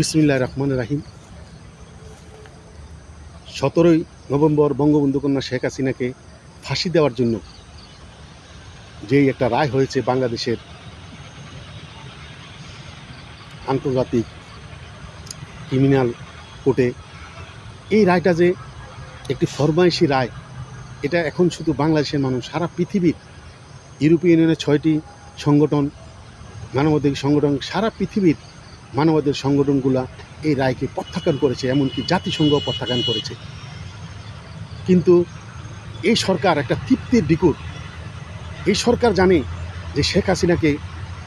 বিসমিল্লাহ রহমান রাহিম। সতেরোই নভেম্বর বঙ্গবন্ধু কন্যা শেখ হাসিনাকে ফাঁসি দেওয়ার জন্য যেই একটা রায় হয়েছে বাংলাদেশের আন্তর্জাতিক ক্রিমিনাল কোর্টে, এই রায়টা যে একটি ফরমাইশি রায়, এটা এখন শুধু বাংলাদেশের মানুষ, সারা পৃথিবীর ইউরোপীয় ইউনিয়নের ছয়টি সংগঠন, মানবাধিকার সংগঠন, সারা পৃথিবীর মানবাধিকার সংগঠনগুলা এই রায়কে প্রত্যাখ্যান করেছে, এমনকি জাতিসংঘ প্রত্যাখ্যান করেছে। কিন্তু এই সরকার একটা তৃপ্তির ডিকুর এই সরকার জানে যে শেখ হাসিনাকে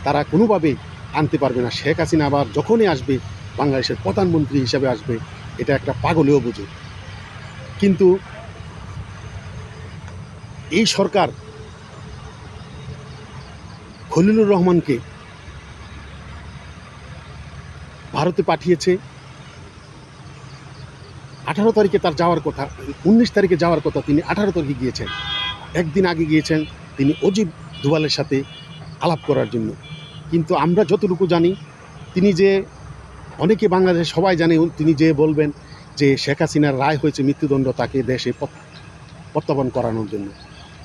তারা কোনোভাবে আনতে পারবে না। শেখ হাসিনা আবার যখনই আসবে, বাংলাদেশের প্রধানমন্ত্রী হিসাবে আসবে, এটা একটা পাগলেও বুঝে কিন্তু এই সরকার খলিলুর রহমানকে ভারতে পাঠিয়েছে। আঠারো তারিখে তার যাওয়ার কথা, উনিশ তারিখে যাওয়ার কথা তিনি আঠারো তারিখে গিয়েছেন। একদিন আগে গিয়েছেন তিনি অজিব দুবালের সাথে আলাপ করার জন্য। কিন্তু আমরা যতটুকু জানি, তিনি যে অনেকে বাংলাদেশে সবাই জানে, তিনি যে বলবেন যে শেখ হাসিনার রায় হয়েছে মৃত্যুদণ্ড তাকে দেশে প্রত- প্রত্যাবর্তন করানোর জন্য।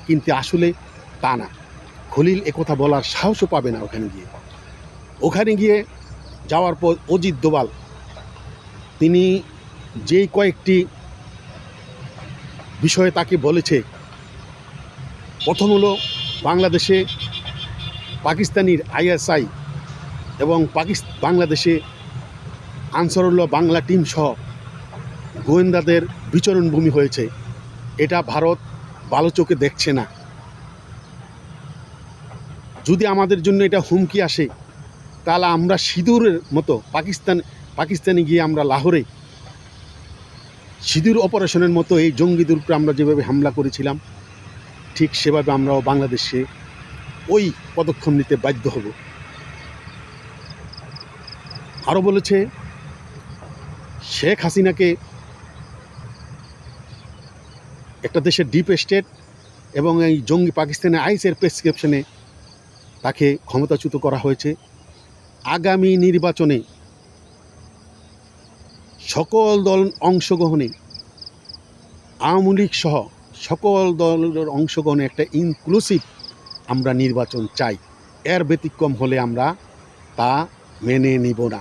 কিন্তু আসলে তা না। খলিল একথা বলার সাহসও পাবে না ওখানে গিয়ে। ওখানে গিয়ে যাওয়ার পর অজিত দোবাল তিনি যেই কয়েকটি বিষয়ে তাকে বলেছে, প্রথম হলো বাংলাদেশে পাকিস্তানির আইএসআই এবং পাকিস, বাংলাদেশে আনসারুল্লাহ বাংলা টিম সহ গোয়েন্দাদের বিচরণ ভূমি হয়েছে। এটা ভারত ভালো চোখে দেখছে না। যদি আমাদের জন্য এটা হুমকি আসে তাহলে আমরা সিঁদুরের মতো পাকিস্তান, পাকিস্তানে গিয়ে আমরা লাহোরে সিঁদুর অপারেশনের মতো এই জঙ্গিদের আমরা যেভাবে হামলা করেছিলাম, ঠিক সেভাবে আমরাও বাংলাদেশে ওই পদক্ষেপ নিতে বাধ্য হব। আরও বলেছে, শেখ হাসিনাকে একটা দেশের ডিপ স্টেট এবং এই জঙ্গি পাকিস্তানের আইসের প্রেসক্রিপশনে তাকে ক্ষমতাচ্যুত করা হয়েছে। আগামী নির্বাচনে সকল দল অংশগ্রহণে, আওয়ামী লীগ সহ সকল দলের অংশগ্রহণে একটা ইনক্লুসিভ আমরা নির্বাচন চাই। এর ব্যতিক্রম হলে আমরা তা মেনে নিব না।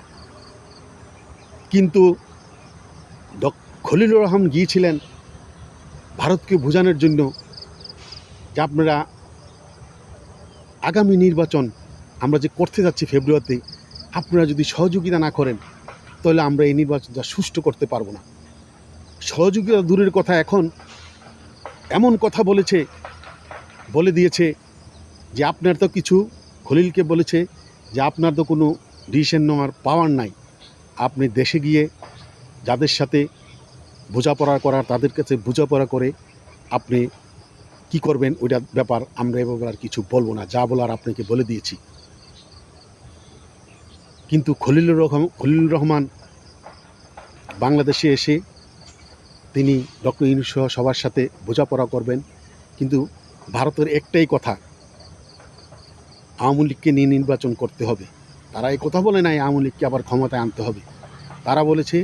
কিন্তু খলিলুর রহমান গিয়েছিলেন ভারতকে বোঝানোর জন্য যে আপনারা আগামী নির্বাচন আমরা যে করতে যাচ্ছি ফেব্রুয়ারিতে, আপনারা যদি সহযোগিতা না করেন, তাহলে আমরা এই নির্বাচনটা সুষ্ঠু করতে পারব না। সহযোগিতা দূরের কথা এখন এমন কথা বলেছে, বলে দিয়েছে যে আপনার তো কিছু খলিলকে বলেছে যে আপনার তো কোনো ডিসিশন নেওয়ার পাওয়ার নাই। আপনি দেশে গিয়ে যাদের সাথে বোঝাপড়া করার, তাদের কাছে বোঝাপড়া করে আপনি কি করবেন ওইটার ব্যাপার আমরা এবার আর কিছু বলব না। যা বলার আপনাকে বলে দিয়েছি। কিন্তু খলিলুর রহমান খলিলুর রহমান বাংলাদেশে এসে তিনি ডক্টর ইউনুস সহ সবার সাথে বোঝাপড়া করবেন। কিন্তু ভারতের একটাই কথা, আওয়ামী লীগকে নিয়ে নির্বাচন করতে হবে। তারা এই কথা বলে নাই, আওয়ামী লীগকে আবার ক্ষমতায় আনতে হবে। তারা বলেছে,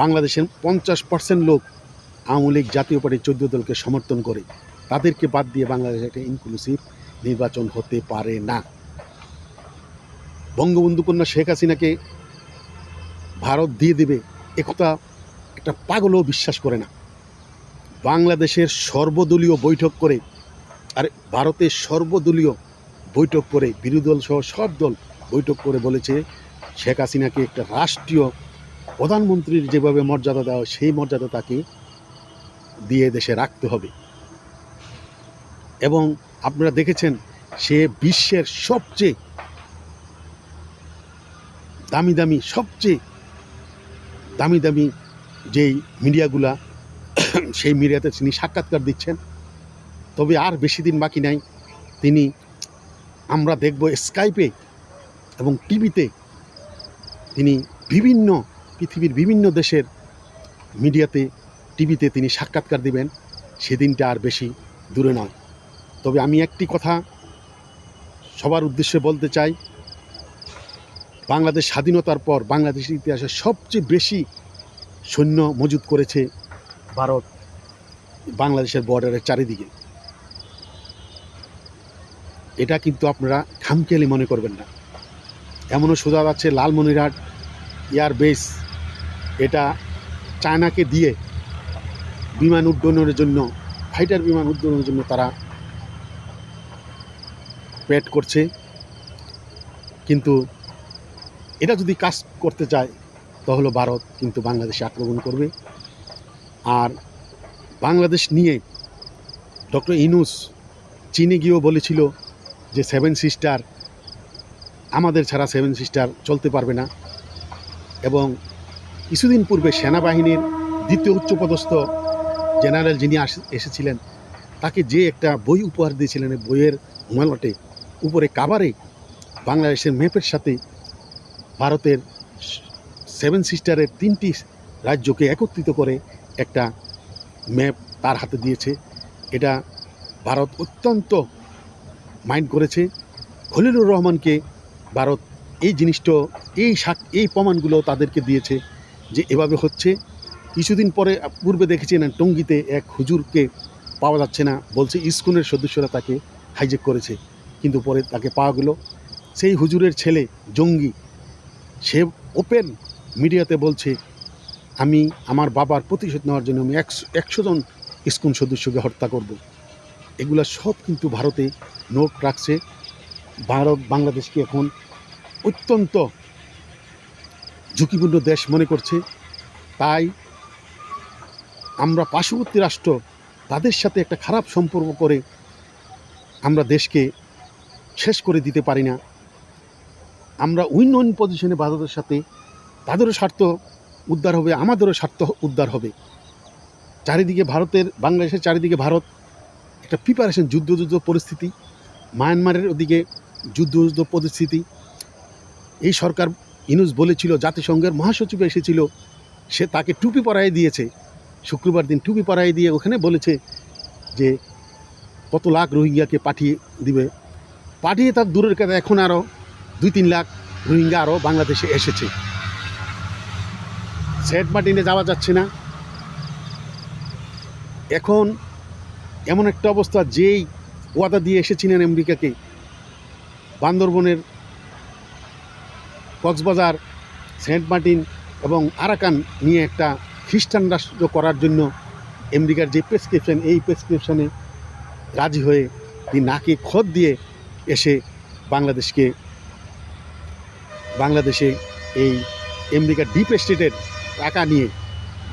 বাংলাদেশের পঞ্চাশ পার্সেন্ট লোক আওয়ামী লীগ জাতীয় পার্টি চোদ্দ দলকে সমর্থন করে। তাদেরকে বাদ দিয়ে বাংলাদেশে একটা ইনক্লুসিভ নির্বাচন হতে পারে না। বঙ্গবন্ধু কন্যা শেখ হাসিনাকে ভারত দিয়ে দেবে একথা একটা পাগলও বিশ্বাস করে না। বাংলাদেশের সর্বদলীয় বৈঠক করে আর ভারতের সর্বদলীয় বৈঠক করে বিরোধী দল সহ সব দল বৈঠক করে বলেছে, শেখ হাসিনাকে একটা রাষ্ট্রীয় প্রধানমন্ত্রীর যেভাবে মর্যাদা দেওয়া সেই মর্যাদা তাকে দিয়ে দেশে রাখতে হবে। এবং আপনারা দেখেছেন, সে বিশ্বের সবচেয়ে দামি দামি, সবচেয়ে দামি দামি যেই মিডিয়াগুলা, সেই মিডিয়াতে তিনি সাক্ষাৎকার দিচ্ছেন। তবে আর বেশি দিন বাকি নাই। তিনি আমরা দেখব স্কাইপে এবং টিভিতে তিনি বিভিন্ন পৃথিবীর বিভিন্ন দেশের মিডিয়াতে টিভিতে তিনি সাক্ষাৎকার দিবেন। সেদিনটা আর বেশি দূরে নয়। তবে আমি একটি কথা সবার উদ্দেশ্যে বলতে চাই বাংলাদেশ স্বাধীনতার পর বাংলাদেশের ইতিহাসে সবচেয়ে বেশি সৈন্য মজুত করেছে ভারত বাংলাদেশের বর্ডারের চারিদিকে। এটা কিন্তু আপনারা খামখেয়ালি মনে করবেন না। এমনও সোজা যাচ্ছে লালমনিরহাট এয়ার বেস এটা চায়নাকে দিয়ে বিমান উড্ডয়নের জন্য ফাইটার বিমান উড্ডয়নের জন্য তারা পেট করছে। কিন্তু এটা যদি কাজ করতে চায়, তাহলে ভারত কিন্তু বাংলাদেশে আক্রমণ করবে। আর বাংলাদেশ নিয়ে ডক্টর ইনুস চীনে গিয়েও বলেছিল যে সেভেন সিস্টার, আমাদের ছাড়া সেভেন সিস্টার চলতে পারবে না। এবং কিছুদিন পূর্বে সেনাবাহিনীর দ্বিতীয় উচ্চপদস্থ জেনারেল যিনি এসেছিলেন, তাকে যে একটা বই উপহার দিয়েছিলেন বইয়ের মলটে উপরে কাভারে বাংলাদেশের ম্যাপের সাথে ভারতের সেভেন সিস্টারের তিনটি রাজ্যকে একত্রিত করে একটা ম্যাপ তার হাতে দিয়েছে। এটা ভারত অত্যন্ত মাইন্ড করেছে। খলিলুর রহমানকে ভারত এই জিনিসটা, এই এই প্রমাণগুলো তাদেরকে দিয়েছে যে এভাবে হচ্ছে। কিছুদিন পরে পূর্বে দেখেছেন টঙ্গিতে এক হুজুরকে পাওয়া যাচ্ছে না, বলছে ইস্কুনের সদস্যরা তাকে হাইজেক করেছে। কিন্তু পরে তাকে পাওয়া গেল। সেই হুজুরের ছেলে জঙ্গি সে ওপেন মিডিয়াতে বলছে, আমি আমার বাবার প্রতিশোধ নেওয়ার জন্য আমি একশো একশো জন ইস্কুন সদস্যকে হত্যা করব। এগুলা সব কিন্তু ভারতে নোট রাখছে। ভারত, বাংলাদেশকে এখন অত্যন্ত ঝুঁকিপূর্ণ দেশ মনে করছে। তাই আমরা পার্শ্ববর্তী রাষ্ট্র, তাদের সাথে একটা খারাপ সম্পর্ক করে আমরা দেশকে শেষ করে দিতে পারি না। আমরা উইন উইন পজিশনে ভারতের সাথে তাদেরও স্বার্থ উদ্ধার হবে, আমাদেরও স্বার্থ উদ্ধার হবে। চারিদিকে ভারতের, বাংলাদেশের চারিদিকে ভারত একটা প্রিপারেশন যুদ্ধ যুদ্ধ পরিস্থিতি, মায়ানমারের ওদিকে যুদ্ধ যুদ্ধ পরিস্থিতি। এই সরকার ইনুস বলেছিল, জাতিসংঘের মহাসচিব এসেছিল, সে তাকে টুপি পরাই দিয়েছে। শুক্রবার দিন টুপি পরাই দিয়ে ওখানে বলেছে যে, কত লাখ রোহিঙ্গাকে পাঠিয়ে দিবে। পাঠিয়ে তার দূরের কথা এখন আরও দুই তিন লাখ রোহিঙ্গা আরও বাংলাদেশে এসেছে। সেন্ট মার্টিনে যাওয়া যাচ্ছে না। এখন এমন একটা অবস্থা, যেই ওয়াদা দিয়ে এসেছিলেন আমেরিকাকে, বান্দরবনের কক্সবাজার, সেন্ট মার্টিন এবং আরাকান নিয়ে একটা খ্রিস্টান রাষ্ট্র করার জন্য আমেরিকার যে প্রেসক্রিপশন, এই প্রেসক্রিপশনে রাজি হয়ে তিনি নাকে খত দিয়ে এসে বাংলাদেশকে বাংলাদেশে এই আমেরিকার ডিপ স্টেটের টাকা নিয়ে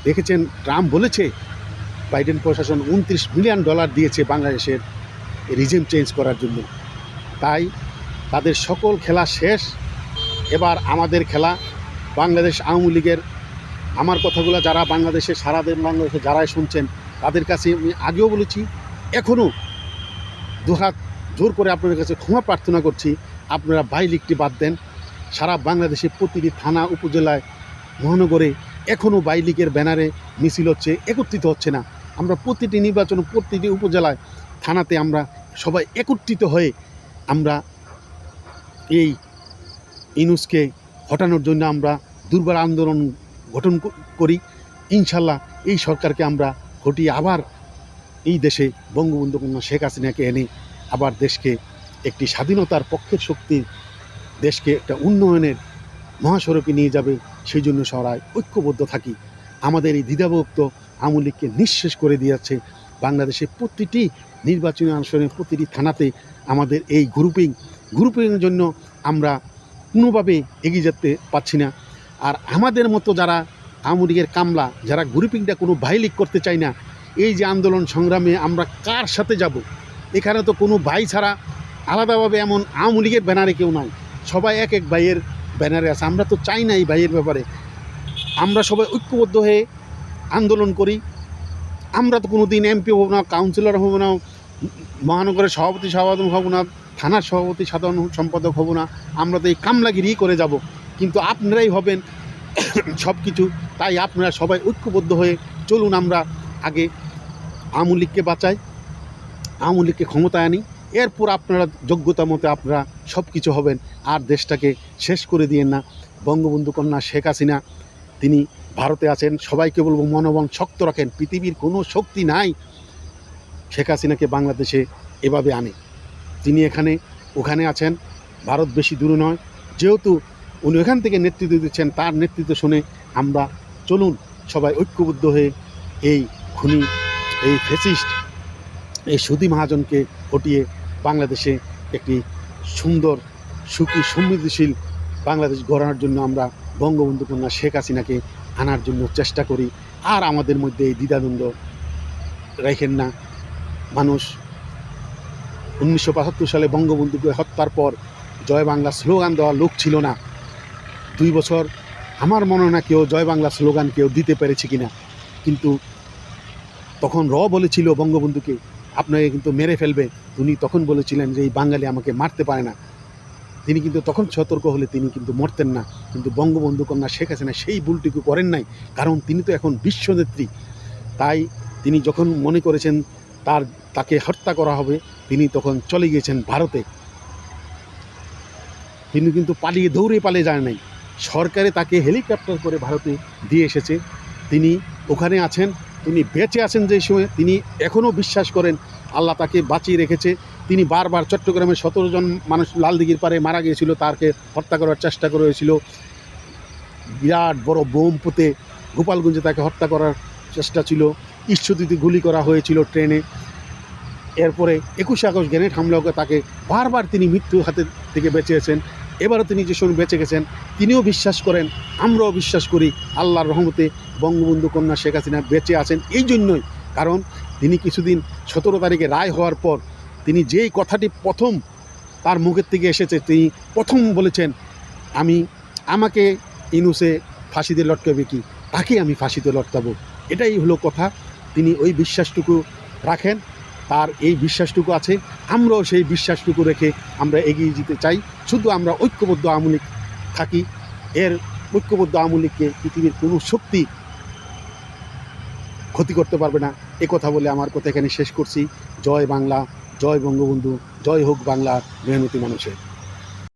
দেখেছেন, ট্রাম্প বলেছে, বাইডেন প্রশাসন উনত্রিশ মিলিয়ন ডলার দিয়েছে বাংলাদেশের রিজিম চেঞ্জ করার জন্য। তাই তাদের সকল খেলা শেষ। এবার আমাদের খেলা, বাংলাদেশ আওয়ামী লীগের। আমার কথাগুলো যারা বাংলাদেশে সারাদিন বাংলাদেশে যারাই শুনছেন, তাদের কাছে আমি আগেও বলেছি এখনও দুহাত জোর করে আপনাদের কাছে ক্ষমা প্রার্থনা করছি। আপনারা বাই লিগটি বাদ দেন। সারা বাংলাদেশে প্রতিটি থানা, উপজেলায়, মহানগরে এখনও বাই লীগের ব্যানারে মিছিল হচ্ছে, একত্রিত হচ্ছে না। আমরা প্রতিটি নির্বাচন, প্রতিটি উপজেলায়, থানাতে আমরা সবাই একত্রিত হয়ে আমরা এই ইনুসকে হটানোর জন্য আমরা দুর্বার আন্দোলন গঠন করি। ইনশাল্লাহ এই সরকারকে আমরা হটিয়ে আবার এই দেশে বঙ্গবন্ধু কন্যা শেখ হাসিনাকে এনে আবার দেশকে একটি স্বাধীনতার পক্ষের শক্তি দেশকে একটা উন্নয়নের মহাসড়কে নিয়ে যাবে, সেই জন্য সবাই ঐক্যবদ্ধ থাকি। আমাদের এই দ্বিধাভুক্ত আওয়ামী লীগকে নিঃশেষ করে দিয়েছে বাংলাদেশে প্রতিটি নির্বাচনী আসনে প্রতিটি থানাতে আমাদের এই গ্রুপিং গ্রুপিংয়ের জন্য আমরা কোনোভাবে এগিয়ে যেতে পারছি না। আর আমাদের মতো যারা আওয়ামী লীগের কামলা, যারা গ্রুপিংটা কোনো ভাইলিক করতে চায় না, এই যে আন্দোলন সংগ্রামে আমরা কার সাথে যাব? এখানে তো কোনো ভাই ছাড়া আলাদাভাবে এমন আওয়ামী লীগের ব্যানারে কেউ নাই। সবাই এক এক ভাইয়ের ব্যানারে আছে। আমরা তো চাই না এই ভাইয়ের ব্যাপারে। আমরা সবাই ঐক্যবদ্ধ হয়ে আন্দোলন করি। আমরা তো কোনো দিন এমপি হব না কাউন্সিলর হব না, মহানগরের সভাপতি সভাপতি হব না, থানার সভাপতি সাধারণ সম্পাদক হব না। আমরা তো এই কামলাগিরি করে যাব। কিন্তু আপনারাই হবেন সব কিছু তাই আপনারা সবাই ঐক্যবদ্ধ হয়ে চলুন আমরা আগে আওয়ামী লীগকে বাঁচাই, আওয়ামী লীগকে ক্ষমতায় আনি। এরপর আপনারা যোগ্যতা মতো আপনারা সব কিছু হবেন। আর দেশটাকে শেষ করে দিয়েন না। বঙ্গবন্ধু কন্যা শেখ হাসিনা, তিনি ভারতে আছেন। সবাইকে বলব, মনোবল শক্ত রাখেন। পৃথিবীর কোনো শক্তি নাই শেখ হাসিনাকে বাংলাদেশে এভাবে আনে। তিনি এখানে, ওখানে আছেন। ভারত বেশি দূরে নয়। যেহেতু উনি ওখান থেকে নেতৃত্ব দিচ্ছেন, তার নেতৃত্ব শুনে আমরা চলুন সবাই ঐক্যবদ্ধ হয়ে এই খুনি, এই ফেসিস্ট এই সুদী মহাজনকে হটিয়ে বাংলাদেশে একটি সুন্দর, সুখী, সমৃদ্ধিশীল বাংলাদেশ গড়ানোর জন্য আমরা বঙ্গবন্ধু কন্যা শেখ হাসিনাকে আনার জন্য চেষ্টা করি। আর আমাদের মধ্যে এই দ্বিধাদ্বন্দ্ব রেখেন না। মানুষ উনিশশো বাহাত্তর সালে বঙ্গবন্ধুকে হত্যার পর জয় বাংলা স্লোগান দেওয়ার লোক ছিল না। দুই বছর আমার মনে না কেউ জয় বাংলা স্লোগান কেউ দিতে পেরেছে কিনা। কিন্তু তখন র বলেছিল বঙ্গবন্ধুকে আপনাকে কিন্তু মেরে ফেলবে। উনি তখন বলেছিলেন যে, এই বাঙালি আমাকে মারতে পারে না। তিনি কিন্তু তখন সতর্ক হলে তিনি কিন্তু মরতেন না। কিন্তু বঙ্গবন্ধু কন্যা শেখ হাসিনা সেই ভুলটুকু করেন নাই, কারণ তিনি তো এখন বিশ্বনেত্রী। তাই তিনি যখন মনে করেছেন তার, তাকে হত্যা করা হবে, তিনি তখন চলে গিয়েছেন ভারতে। তিনি কিন্তু পালিয়ে, দৌড়ে পালিয়ে যায় নাই। সরকারে তাকে হেলিকপ্টার করে ভারতে দিয়ে এসেছে। তিনি ওখানে আছেন। তিনি বেঁচে আছেন যে সময়, তিনি এখনও বিশ্বাস করেন আল্লাহ তাকে বাঁচিয়ে রেখেছে। তিনি বারবার চট্টগ্রামের সতেরো জন মানুষ লালদিঘির পারে মারা গিয়েছিল তাকে হত্যা করার চেষ্টা করা হয়েছিল। বিরাট বড় বোম পুঁতে গোপালগঞ্জে তাকে হত্যা করার চেষ্টা ছিল। ঈশ্বরদীতে গুলি করা হয়েছিল ট্রেনে। এরপরে একুশে আগস্ট গ্রেনেড হামলাকে তাকে বারবার তিনি মৃত্যুর হাতে থেকে বেঁচেছেন এবারও তিনি যে সময় বেঁচে গেছেন, তিনিও বিশ্বাস করেন, আমরাও বিশ্বাস করি আল্লাহর রহমতে বঙ্গবন্ধু কন্যা শেখ হাসিনা বেঁচে আছেন এই জন্যই। কারণ তিনি কিছুদিন সতেরো তারিখে রায় হওয়ার পর তিনি যেই কথাটি প্রথম তার মুখের থেকে এসেছে, তিনি প্রথম বলেছেন, আমি, আমাকে ইনুসে ফাঁসিতে লটকাবে কি? তাকে আমি ফাঁসিতে লটকাবো। এটাই হলো কথা। তিনি ওই বিশ্বাসটুকু রাখেন। তার এই বিশ্বাসটুকু আছে। আমরাও সেই বিশ্বাসটুকু রেখে আমরা এগিয়ে যেতে চাই। শুধু আমরা ঐক্যবদ্ধ আওয়ামী থাকি। এর ঐক্যবদ্ধ আওয়ামী লীগকে পৃথিবীর কোনো শক্তি ক্ষতি করতে পারবে না। এ কথা বলে আমার কথা এখানে শেষ করছি। জয় বাংলা, জয় বঙ্গবন্ধু, জয় হোক বাংলা, মেহনতি মানুষের।